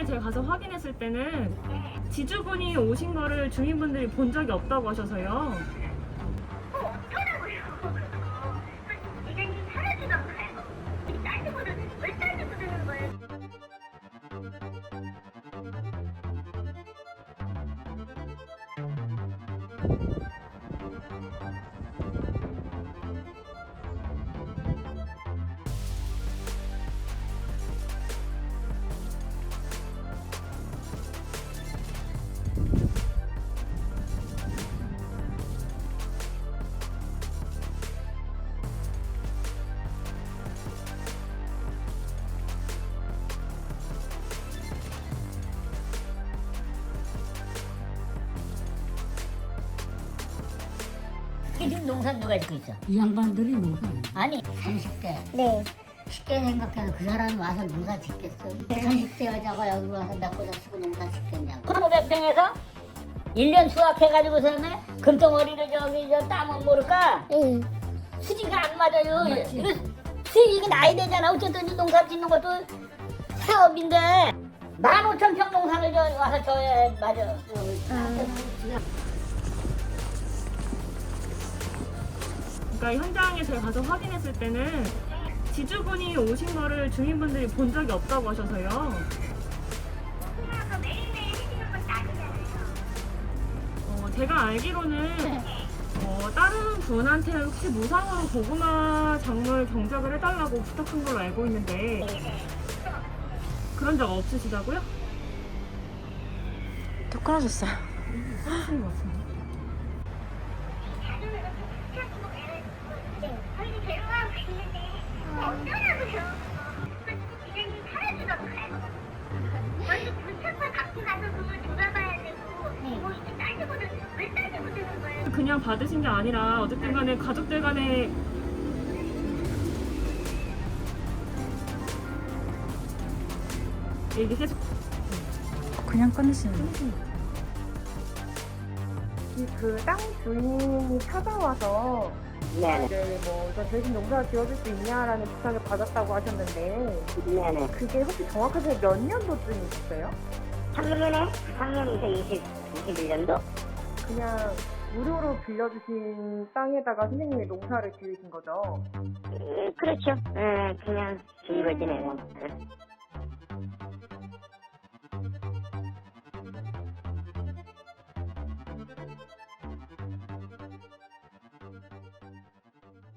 현장에 제가 가서 확인했을 때는 지주분이 오신 거를 주민분들이 본 적이 없다고 하셔서요. 거예요? 지금 농사 누가 짓고 있어? 이 양반들이 뭐가 아니 30대. 네. 쉽게 생각해서 그 사람이 와서 농사 짓겠어. 30대 여자가 여기 와서 낙고자 쓰고 농사 짓겠냐고. 1500평에서 1년 수확해가지고서는 금덩어리를 저기 저 따면 모를까? 응. 수지가 안 맞아요. 이거 수익이 나야 되잖아. 어쨌든 이 농사 짓는 것도 사업인데 15,000평 농사를 저 와서 져야 맞아 그러니까 현장에 제가 가서 확인했을 때는 지주분이 오신 거를 주민분들이 본 적이 없다고 하셔서요. 어, 제가 알기로는 어, 다른 분한테 혹시 무상으로 고구마 작물 경작을 해달라고 부탁한 걸로 알고 있는데 그런 적 없으시다고요? 또 끊어졌어요. 하시는 것 같은데. 그냥 받으신 게 아니라 어쨌든 간에 가족들 간에 이게 계속 그냥 끊으시는 거. 그땅 주인이 찾아와서 네네 이제 뭐저 대신 농사 지어줄 수 있냐라는 부탁을 받았다고 하셨는데 네네 그게 혹시 정확하게 몇 년도쯤이셨어요? 작년에? 작년에서 20, 21년도? 그냥 무료로 빌려주신 땅에다가 선생님이 농사를 지으신 거죠? 음, 그렇죠 예, 그냥 지은 거지 내가 예.